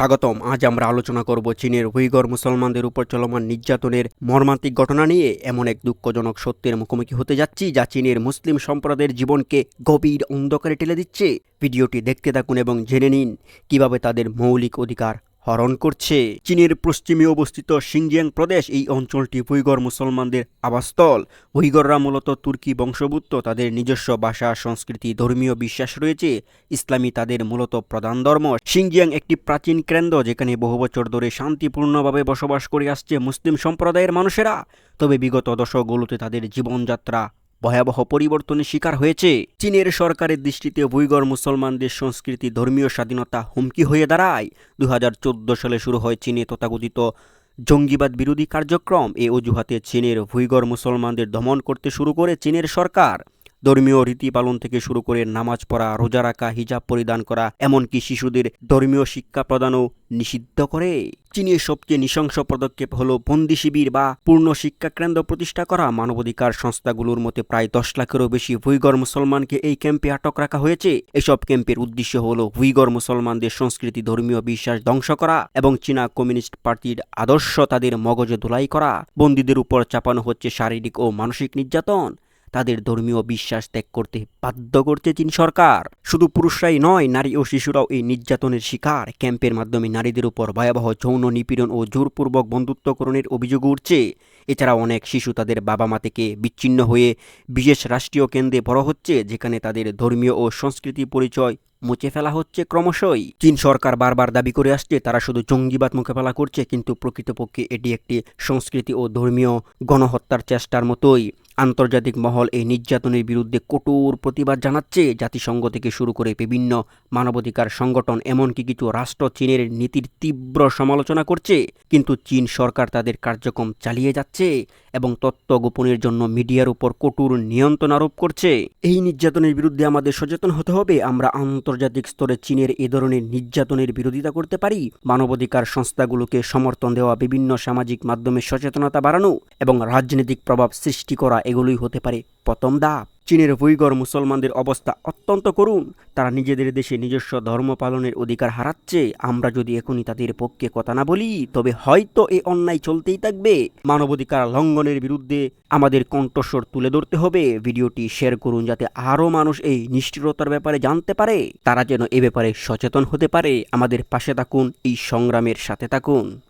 স্বাগতম। আজ আমরা আলোচনা করব চীনের উইগর মুসলমানদের উপর চলমান নির্যাতনের মর্মান্তিক ঘটনা নিয়ে। এমন এক দুঃখজনক সত্যের মুখোমুখি হতে যাচ্ছি যা চীনের মুসলিম সম্প্রদায়ের জীবনকে গভীর অন্ধকারে টেলে দিচ্ছে। ভিডিওটি দেখতে থাকুন এবং জেনে নিন কীভাবে তাদের মৌলিক অধিকার হরণ করছে। চীনের পশ্চিমে অবস্থিত সিংজিয়াং প্রদেশ এই অঞ্চলটি উইগর মুসলমানদের আবাসস্থল। উইগররা মূলত তুর্কি বংশভূত তাদের নিজস্ব ভাষা, সংস্কৃতি, ধর্মীয় বিশ্বাস রয়েছে। ইসলামী তাদের মূলত প্রধান ধর্ম। সিংজিয়াং একটি প্রাচীন কেন্দ্র যেখানে বহু বছর ধরে শান্তিপূর্ণভাবে বসবাস করে আসছে মুসলিম সম্প্রদায়ের মানুষেরা। তবে বিগত দশকগুলোতে তাদের জীবনযাত্রা ভয়াবহ পরিবর্তনের শিকার হয়েছে। চীনের সরকারের দৃষ্টিতে উইগর মুসলমানদের সংস্কৃতি, ধর্মীয় স্বাধীনতা হুমকি হয়ে দাঁড়ায়। দু হাজার চৌদ্দ সালে শুরু হয় চীনে তথাকথিত জঙ্গিবাদ বিরোধী কার্যক্রম। এ অজুহাতে চীনের ভুইগর মুসলমানদের দমন করতে শুরু করে চীনের সরকার। ধর্মীয় রীতি পালন থেকে শুরু করে নামাজ পড়া, রোজা রাখা, হিজাব পরিধান করা, এমনকি শিশুদের ধর্মীয় শিক্ষা প্রদানও নিষিদ্ধ করে। চীনের সবচেয়ে নৃশংস পদক্ষেপ হল বন্দি শিবির বা পূর্ণ শিক্ষা কেন্দ্র প্রতিষ্ঠা করা। মানবাধিকার সংস্থাগুলোর মতে প্রায় দশ লাখেরও বেশি হুইগর মুসলমানকে এই ক্যাম্পে আটক রাখা হয়েছে। এসব ক্যাম্পের উদ্দেশ্য হল হুইগর মুসলমানদের সংস্কৃতি, ধর্মীয় বিশ্বাস ধ্বংস করা এবং চীনা কমিউনিস্ট পার্টির আদর্শ তাদের মগজে ধুলাই করা। বন্দীদের উপর চাপানো হচ্ছে শারীরিক ও মানসিক নির্যাতন। তাদের ধর্মীয় বিশ্বাস ত্যাগ করতে বাধ্য করছে চীন সরকার। শুধু পুরুষরাই নয়, নারী ও শিশুরাও এই নির্যাতনের শিকার। ক্যাম্পের মাধ্যমে নারীদের উপর ভয়াবহ যৌন নিপীড়ন ও জোরপূর্বক বন্ধুত্বকরণের অভিযোগ উঠছে। এছাড়া অনেক শিশু তাদের বাবা মা থেকে বিচ্ছিন্ন হয়ে বিশেষ রাষ্ট্রীয় কেন্দ্রে বড় হচ্ছে, যেখানে তাদের ধর্মীয় ও সংস্কৃতি পরিচয় মুছে ফেলা হচ্ছে ক্রমশই। চীন সরকার বারবার দাবি করে আসছে, তারা শুধু জঙ্গিবাদ মোকাবেলা করছে, কিন্তু প্রকৃতপক্ষে এটি একটি সংস্কৃতি ও ধর্মীয় গণহত্যার চেষ্টার মতোই। আন্তর্জাতিক মহল এই নির্যাতনের বিরুদ্ধে কঠোর প্রতিবাদ জানাচ্ছে। জাতিসংঘ থেকে শুরু করে বিভিন্ন মানবাধিকার সংগঠন, এমনকি কিছু রাষ্ট্র চীনের নীতির তীব্র সমালোচনা করছে। কিন্তু চীন সরকার তাদের কার্যক্রম চালিয়ে যাচ্ছে এবং তত্ত্ব গোপনের জন্য মিডিয়ার উপর কঠোর নিয়ন্ত্রণ আরোপ করছে। এই নির্যাতনের বিরুদ্ধে আমাদের সচেতন হতে হবে। আমরা আন্তর্জাতিক স্তরে চীনের এ ধরনের নির্যাতনের বিরোধিতা করতে পারি, মানবাধিকার সংস্থাগুলোকে সমর্থন দেওয়া, বিভিন্ন সামাজিক মাধ্যমে সচেতনতা বাড়ানো এবং রাজনৈতিক প্রভাব সৃষ্টি করা এগুলোই হতে পারে প্রথম ধাপ। চীনের উইগর মুসলমানদের অবস্থা অত্যন্ত করুণ। তারা নিজেদের দেশে নিজস্ব ধর্ম পালনের অধিকার হারাচ্ছে। আমরা যদি এখনই তাদের পক্ষে কথা না বলি, তবে হয়তো এই অন্যায় চলতেই থাকবে। মানবাধিকার লঙ্ঘনের বিরুদ্ধে আমাদের কণ্ঠস্বর তুলে ধরতে হবে। ভিডিওটি শেয়ার করুন যাতে আরও মানুষ এই নিষ্ঠুরতার ব্যাপারে জানতে পারে। তারা যেন এ ব্যাপারে সচেতন হতে পারে। আমাদের পাশে থাকুন, এই সংগ্রামের সাথে থাকুন।